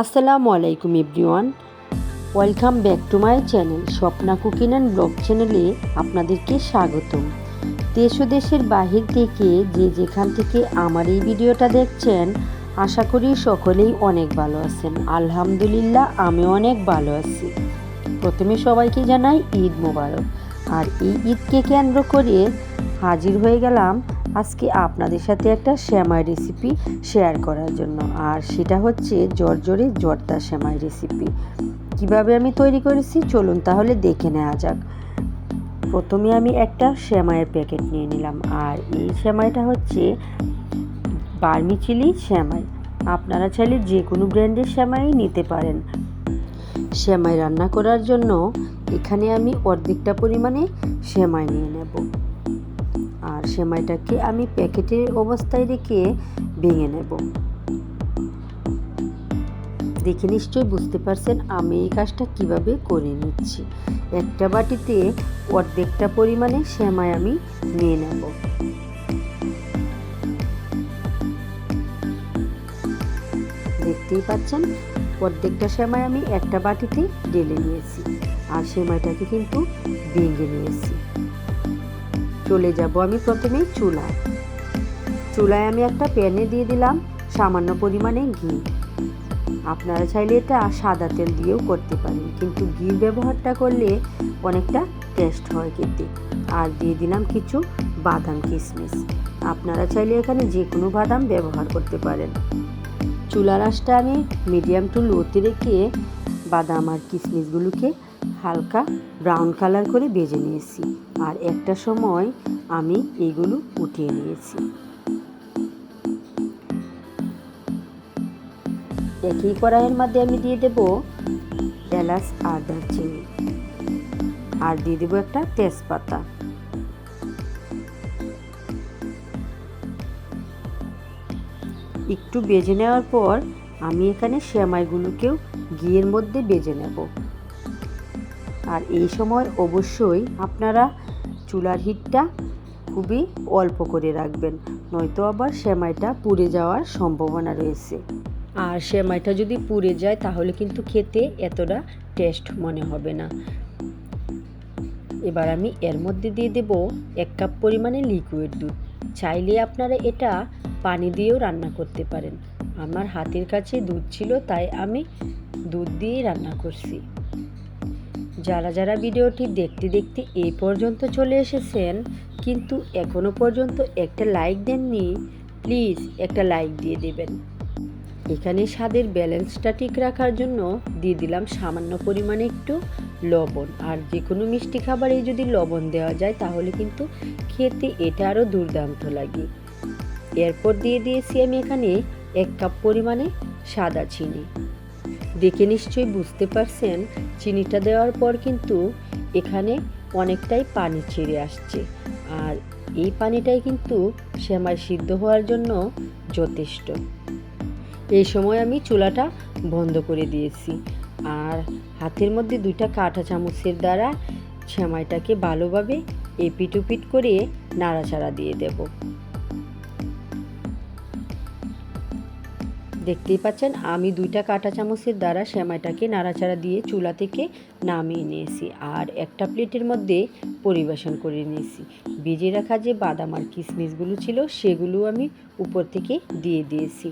আসসালামু আলাইকুম everyone. Welcome back to my channel Swapna cooking and blog চ্যানেলে আপনাদেরকে স্বাগতম। দেশ ও দেশের বাহির থেকে যে যেখান থেকে আমার এই ভিডিওটা দেখছেন, আশা করি সকলেই অনেক ভালো আছেন। আলহামদুলিল্লাহ, আমি অনেক ভালো আছি। প্রথমে সবাইকে জানাই ঈদ মোবারক। আর এই ঈদকে কেন্দ্র করে হাজির হয়ে গেলাম আজকে আপনাদের সাথে একটা শ্যামাই রেসিপি শেয়ার করার জন্য। আর সেটা হচ্ছে জর্জরে জর্দা শ্যামাই রেসিপি কীভাবে আমি তৈরি করেছি? চলুন তাহলে দেখে নেওয়া যাক। প্রথমে আমি একটা শ্যামাইয়ের প্যাকেট নিয়ে নিলাম। আর এই শ্যামাইটা হচ্ছে বার্মি চিলি শ্যামাই আপনারা চাইলে যে কোনো ব্র্যান্ডের শ্যামাই নিতে পারেন। শ্যামাই রান্না করার জন্য এখানে আমি অর্ধেকটা পরিমাণে শ্যামাই নিয়ে নেব। আর সেমাইটাকে আমি প্যাকেটের অবস্থায় রেখে ভেঙে নেব। দেখে নিশ্চয়ই বুঝতে পারছেন আমি এই কাজটা কীভাবে করে নিচ্ছি। একটা বাটিতে অর্ধেকটা পরিমাণে সেমাই আমি নিয়ে নেব। দেখতেই পাচ্ছেন, অর্ধেকটা সেমাই আমি একটা বাটিতে ঢেলে নিয়েছি আর সেমাইটাকে কিন্তু ভেঙে নিয়েছি। চলে যাব আমি প্রথমে চুলায়। চুলায় আমি একটা প্যানে দিয়ে দিলাম সামান্য পরিমাণে ঘি। আপনারা চাইলে এটা সাদা তেল দিয়েও করতে পারেন, কিন্তু ঘি ব্যবহারটা করলে অনেকটা টেস্ট হয় খেতে। আর দিয়ে দিলাম কিছু বাদাম কিশমিশ আপনারা চাইলে এখানে যে কোনো বাদাম ব্যবহার করতে পারেন। চুলার আঁশটা আমি মিডিয়াম টু লোতে রেখে বাদাম আর কিশমিশগুলোকে হালকা ব্রাউন কালার করে ভেজে নিয়েছি। আর একটা সময় আমি এইগুলো উঠিয়ে নিয়েছি। একই কড়াইয়ের মধ্যে আমি দিয়ে দেব এলাচ আর দারচিনি। আর দিয়ে দেবো একটা তেজপাতা। একটু বেজে নেওয়ার পর আমি এখানে শ্যামাইগুলোকেও ঘিয়ের মধ্যে বেজে নেব। আর এই সময় অবশ্যই আপনারা চুলার হিটটা খুবই অল্প করে রাখবেন, নয়তো আবার সেমাইটা পুড়ে যাওয়ার সম্ভাবনা রয়েছে। আর সেমাইটা যদি পুড়ে যায়, তাহলে কিন্তু খেতে এতটা টেস্ট মনে হবে না। এবার আমি এর মধ্যে দিয়ে দেব এক কাপ পরিমাণে লিকুইড দুধ। চাইলে আপনারা এটা পানি দিয়েও রান্না করতে পারেন। আমার হাতের কাছে দুধ ছিল, তাই আমি দুধ দিয়েই রান্না করছি। যারা যারা ভিডিওটি দেখতে দেখতে এই পর্যন্ত চলে এসেছেন, কিন্তু এখনও পর্যন্ত একটা লাইক দেননি, প্লিজ একটা লাইক দিয়ে দেবেন। এখানে স্বাদের ব্যালেন্সটা ঠিক রাখার জন্য দিয়ে দিলাম সামান্য পরিমাণে একটু লবণ। আর যে কোনো মিষ্টি খাবারে যদি লবণ দেওয়া যায়, তাহলে কিন্তু খেতে এটা আরও দুর্দান্ত লাগে। এরপর দিয়ে দিয়েছি আমি এখানে এক কাপ পরিমাণে সাদা চিনি। দেখে নিশ্চয়ই বুঝতে পারছেন, চিনিটা দেওয়ার পর কিন্তু এখানে অনেকটাই পানি ছেড়ে আসছে। আর এই পানিটাই কিন্তু সেমাই সিদ্ধ হওয়ার জন্য যথেষ্ট। এই সময় আমি চুলাটা বন্ধ করে দিয়েছি। আর হাতের মধ্যে দুইটা কাঁটা চামচের দ্বারা সেমাইটাকে ভালোভাবে এপিট করে নাড়াচাড়া দিয়ে দেবো। দেখতেই পাচ্ছেন, আমি দুইটা কাঁটা চামচের দ্বারা সেমাইটাকে নাড়াচাড়া দিয়ে চুলা থেকে নামিয়ে নিয়েছি আর একটা প্লেটের মধ্যে পরিবেশন করে নিয়েছি। ভিজে রাখা যে বাদাম আর কিশমিশগুলো ছিল, সেগুলো আমি উপর থেকে দিয়ে দিয়েছি।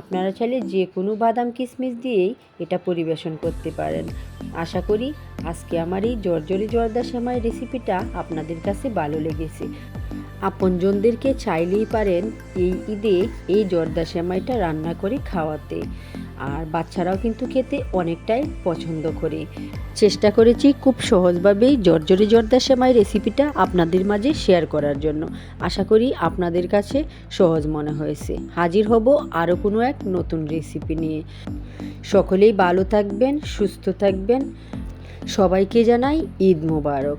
আপনারা চাইলে যে কোনো বাদাম, কিশমিশ দিয়েই এটা পরিবেশন করতে পারেন। আশা করি আজকে আমার এই জর্জরি জর্দা সেমাই রেসিপিটা আপনাদের কাছে ভালো লেগেছে। আপনজনদেরকে চাইলেই পারেন এই ঈদে এই জর্দা সেমাইটা রান্না করে খাওয়াতে। আর বাচ্চারাও কিন্তু খেতে অনেকটাই পছন্দ করে। চেষ্টা করেছি খুব সহজভাবেই জর্জরি জর্দা সেমাই রেসিপিটা আপনাদের মাঝে শেয়ার করার জন্য। আশা করি আপনাদের কাছে সহজ মনে হয়েছে। হাজির হব আরও কোনো এক নতুন রেসিপি নিয়ে। সকলেই ভালো থাকবেন, সুস্থ থাকবেন। সবাইকে জানাই ঈদ মোবারক।